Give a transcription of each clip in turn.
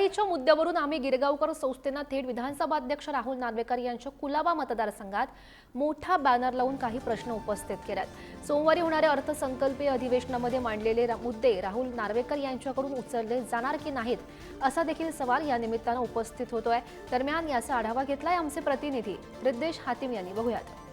मराठीच्या मुद्द्यावरून आम्ही गिरगावकर संस्थेनं थेट विधानसभा अध्यक्ष राहुल नार्वेकर यांच्या कुलाबा मतदारसंघात मोठा बॅनर लावून काही प्रश्न उपस्थित केल्यात. सोमवारी होणाऱ्या अर्थसंकल्पीय अधिवेशनामध्ये मांडलेले मुद्दे राहुल नार्वेकर यांच्याकडून उचलले जाणार की नाहीत असा देखील सवाल या निमित्तानं उपस्थित होतोय. दरम्यान याचा आढावा घेतलाय आमचे प्रतिनिधी रिद्देश हातीम यांनी. बघूयात.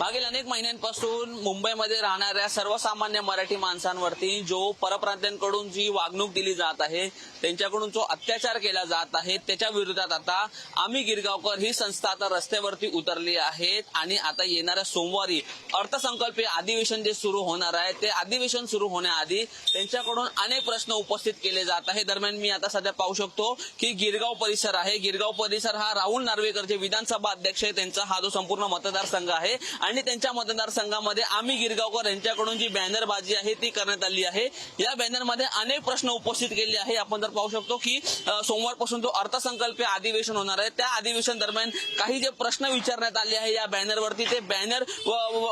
मागील अनेक महिन्यांपासून मुंबईमध्ये राहणाऱ्या सर्वसामान्य मराठी माणसांवरती जो परप्रांत्यांकडून जी वागणूक दिली जात आहे त्यांच्याकडून जो अत्याचार केला जात आहे त्याच्या विरोधात आता आम्ही गिरगावकर ही संस्था आता रस्त्यावरती उतरली आहेत आणि आता येणाऱ्या सोमवारी अर्थसंकल्पीय अधिवेशन जे सुरू होणार आहे ते अधिवेशन सुरू होण्याआधी त्यांच्याकडून अनेक प्रश्न उपस्थित केले जात आहे. दरम्यान मी आता सध्या पाहू शकतो की गिरगाव परिसर आहे. गिरगाव परिसर हा राहुल नार्वेकर जे विधानसभा अध्यक्ष आहे त्यांचा हा जो संपूर्ण मतदारसंघ आहे आणि त्यांच्या मतदारसंघामध्ये आम्ही गिरगावकर यांच्याकडून जी बॅनरबाजी आहे ती करण्यात आली आहे. या बॅनरमध्ये अनेक प्रश्न उपस्थित केले आहे. आपण जर पाहू शकतो की सोमवारपासून जो अर्थसंकल्पीय अधिवेशन होणार आहे त्या अधिवेशन दरम्यान काही जे प्रश्न विचारण्यात आले आहे या बॅनरवरती ते बॅनर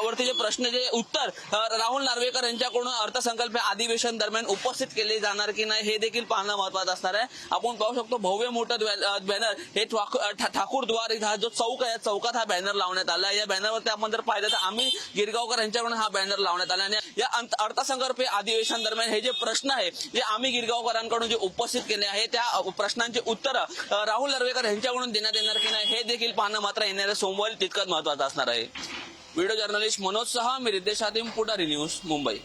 वरती जे प्रश्न जे उत्तर राहुल नार्वेकर यांच्याकडून अर्थसंकल्पीय अधिवेशन दरम्यान उपस्थित केले जाणार की नाही हे देखील पाहणं महत्वाचं असणार आहे. आपण पाहू शकतो भव्य मोठं बॅनर हे ठाकूर अ, ठाकूरद्वार हा जो चौक आहे चौकात हा बॅनर लावण्यात आला आहे. या बॅनरवरती आपण जर पाहिलं तर आम्ही गिरगावकर यांच्याकडून हा बॅनर लावण्यात आला. आणि या अर्थसंकल्पीय अधिवेशन दरम्यान हे जे प्रश्न आहे जे आम्ही गिरगावकरांकडून जे उपस्थित केले आहे त्या प्रश्नांची उत्तरं राहुल नर्वेकर यांच्याकडून देण्यात येणार की नाही हे देखील पाहणं मात्र येणाऱ्या सोमवारी तितकंच महत्वाचं असणार आहे. व्हिडिओ जर्नलिस्ट मनोज सहा मी रितेश आदिम पुढारी न्यूज मुंबई.